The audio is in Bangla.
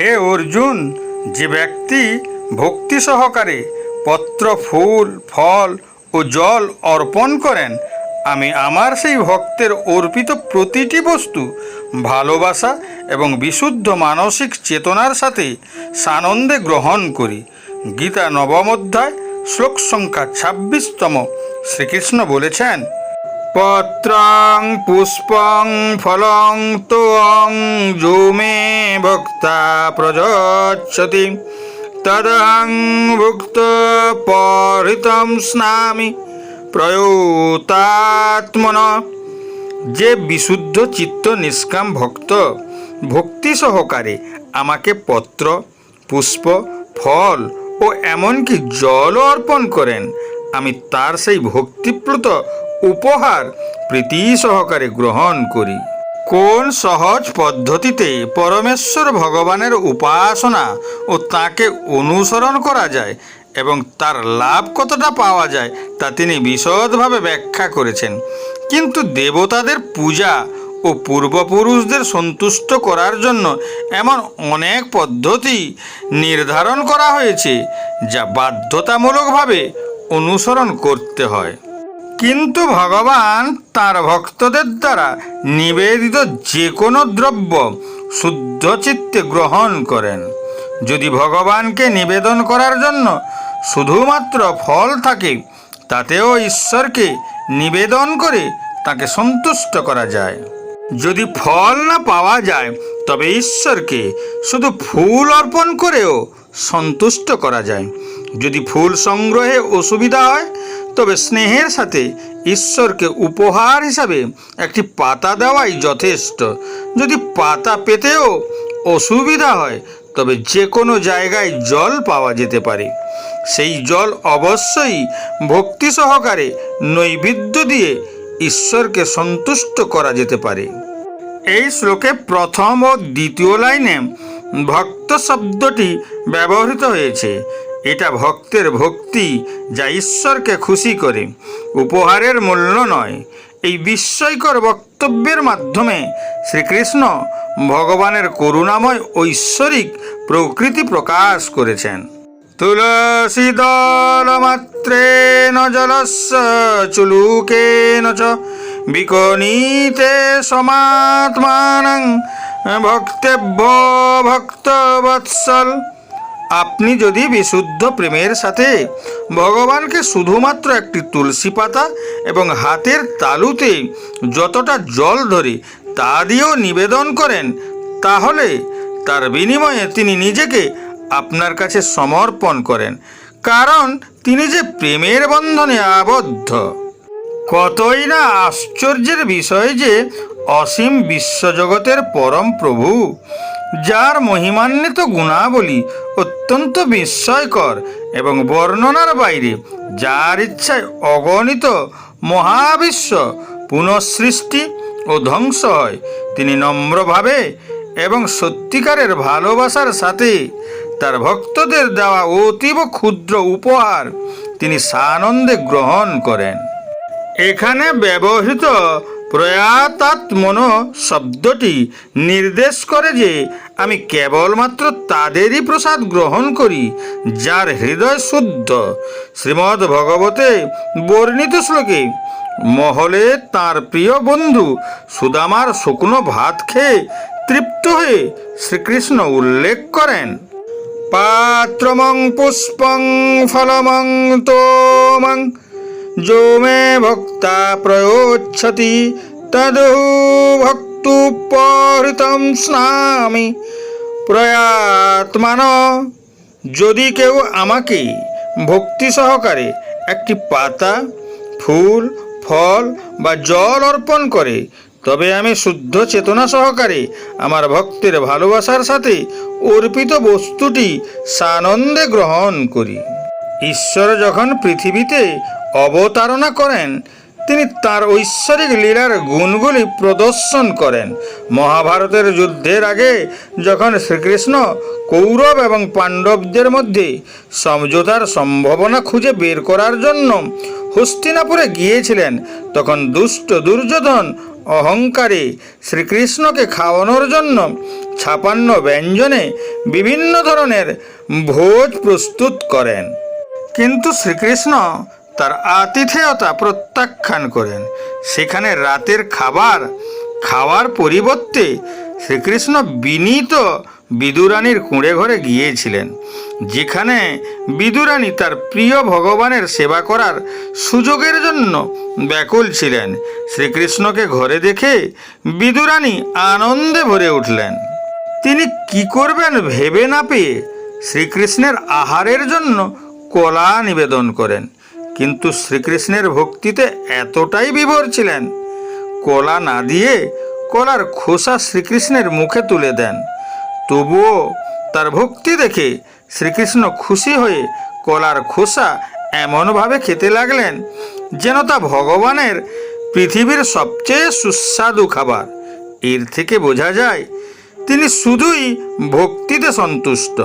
হে অর্জুন, যে ব্যক্তি ভক্তি সহকারে পত্র, ফুল, ফল ও জল অর্পণ করেন, আমি আমার সেই ভক্তের অর্পিত প্রতিটি বস্তু ভালোবাসা এবং বিশুদ্ধ মানসিক চেতনার সাথে সানন্দে গ্রহণ করি। গীতা নবম অধ্যায়, শ্লোক সংখ্যা ছাব্বিশতম শ্রীকৃষ্ণ বলেছেন পত্রং পুষ্পং ফলং তোং যো মে ভক্তা প্রযচ্ছতি তদহং ভুক্ত পরিতম স্নামি প্রয়োতাত্মন। যে বিশুদ্ধ চিত্ত নিষ্কাম ভক্ত, ভক্তি সহকারে আমাকে পত্র, পুষ্প, ফল ও এমনকি জল অর্পণ করেন, আমি তার সেই ভক্তিপ্লুত উপহার প্রীতি সহকারে গ্রহণ করি। কোন সহজ পদ্ধতিতে পরমেশ্বর ভগবানের উপাসনা ও তাকে অনুসরণ করা যায় এবং তার লাভ কতটা পাওয়া যায় তা তিনি বিশদভাবে ব্যাখ্যা করেছেন। কিন্তু দেবতাদের পূজা ও পূর্বপুরুষদের সন্তুষ্ট করার জন্য এমন অনেক পদ্ধতি নির্ধারণ করা হয়েছে, যা বাধ্যতামূলকভাবে অনুসরণ করতে হয়। কিন্তু ভগবান তার ভক্তদের দ্বারা নিবেদিত যে কোনো দ্রব্য শুদ্ধ চিত্তে গ্রহণ করেন। যদি ভগবানকে নিবেদন করার জন্য শুধুমাত্র ফল থাকে, তাতেও ঈশ্বরকে নিবেদন করে তাকে সন্তুষ্ট করা যায়। যদি ফল না পাওয়া যায়, তবে ঈশ্বরকে শুধু ফুল অর্পণ করেও সন্তুষ্ট করা যায়। যদি ফুল সংগ্রহে অসুবিধা হয় তবে স্নেহের সাথে ঈশ্বরকে উপহার হিসাবে একটি পাতা দেওয়াই যথেষ্ট। যদি পাতা পেতেও অসুবিধা হয়, তবে যে কোনো জায়গায় জল পাওয়া যেতে পারে। সেই জল অবশ্যই ভক্তি সহকারে নৈবেদ্য দিয়ে ঈশ্বরকে সন্তুষ্ট করা যেতে পারে। এই শ্লোকে প্রথম ও দ্বিতীয় লাইনে ভক্ত শব্দটি ব্যবহৃত হয়েছে। এটা ভক্তের ভক্তি যা ঈশ্বরকে খুশি করে, উপহারের মূল্য নয়। এই বিস্ময়কর বক্তব্যের মাধ্যমে শ্রীকৃষ্ণ ভগবানের করুণাময় ঐশ্বরিক প্রকৃতি প্রকাশ করেছেন। তুলসী দলমাত্রেণ জলস্য, চুলুকেন চ বিকনীতে সমাত্মানং, ভক্তেভ্য ভক্তবৎসল। আপনি যদি বিশুদ্ধ প্রেমের সাথে ভগবানকে শুধুমাত্র একটি তুলসী পাতা এবং হাতের তালুতে যতটা জল ধরে তা দিয়েও নিবেদন করেন, তাহলে তার বিনিময়ে তিনি নিজেকে আপনার কাছে সমর্পণ করেন, কারণ তিনি যে প্রেমের বন্ধনে আবদ্ধ। কতই না আশ্চর্যের বিষয় যে অসীম বিশ্বজগতের পরম প্রভু, যার মহিমান্বিত গুণাবলী অত্যন্ত বিস্ময়কর এবং বর্ণনার বাইরে যার ইচ্ছায় অগণিত মহাবিশ্ব পুনঃসৃষ্টি ও ধ্বংস হয়। তিনি নম্রভাবে এবং সত্যিকারের ভালোবাসার সাথে তার ভক্তদের দেওয়া অতীব ক্ষুদ্র উপহার তিনি সানন্দে গ্রহণ করেন। এখানে ব্যবহৃত প্রয়াতাত্মন শব্দটি নির্দেশ করে যে আমি কেবলমাত্র তাদেরই প্রসাদ গ্রহণ করি, যার হৃদয় শুদ্ধ। শ্রীমদ্ ভগবতে বর্ণিত শ্লোকে, মহলে তার প্রিয় বন্ধু সুদামার শুকনো ভাত খেয়ে তৃপ্ত হয়ে শ্রীকৃষ্ণ উল্লেখ করেন, পাত্রমং পুষ্পং ফলমং তোমং जो मे भक्ता प्रयोच्छति तदु ভক্তুপহৃতম স্নামি প্রয়াত্মান যদি কেউ আমাকে ভক্তি সহকারে একটি পাতা ফুল ফল বা জল অর্পণ করে তবে আমি শুদ্ধ চেতনা সহকারে আমার ভক্তের ভালোবাসার সাথে অর্পিত বস্তুটি সানন্দে গ্রহণ করি ঈশ্বর যখন পৃথিবীতে অবতারণা করেন। তিনি তার ঐশ্বরিক লীলার গুণগুলি প্রদর্শন করেন। মহাভারতের যুদ্ধের আগে যখন শ্রীকৃষ্ণ কৌরব এবং পাণ্ডবদের মধ্যে সমঝোতার সম্ভাবনা খুঁজে বের করার জন্য হস্তিনাপুরে গিয়েছিলেন, তখন দুষ্ট দুর্যোধন অহংকারে শ্রীকৃষ্ণকে খাওয়ানোর জন্য ছাপান্ন ব্যঞ্জনে বিভিন্ন ধরনের ভোজ প্রস্তুত করেন। কিন্তু শ্রীকৃষ্ণ তার আতিথেয়তা প্রত্যাখ্যান করেন। সেখানে রাতের খাবার, খাওয়ার পরিবর্তে শ্রীকৃষ্ণ বিনীত বিদুরানীর কুঁড়ে ঘরে গিয়েছিলেন, যেখানে বিদুরানী তার প্রিয় ভগবানের সেবা করার সুযোগের জন্য ব্যাকুল ছিলেন। শ্রীকৃষ্ণকে ঘরে দেখে বিদুরানী আনন্দে ভরে উঠলেন। তিনি কি করবেন ভেবে না পেয়ে শ্রীকৃষ্ণের আহারের জন্য কলা নিবেদন করেন। কিন্তু শ্রীকৃষ্ণের ভক্তিতে এতটাই বিভোর ছিলেন। কলা না দিয়ে কলার খোসা শ্রীকৃষ্ণের মুখে তুলে দেন। তবুও তার ভক্তি দেখে শ্রীকৃষ্ণ খুশি হয়ে কলার খোসা এমনভাবে খেতে লাগলেন যেন তা ভগবানের পৃথিবীর সবচেয়ে সুস্বাদু খাবার। এর থেকে বোঝা যায় তিনি শুধুই ভক্তিতে সন্তুষ্ট।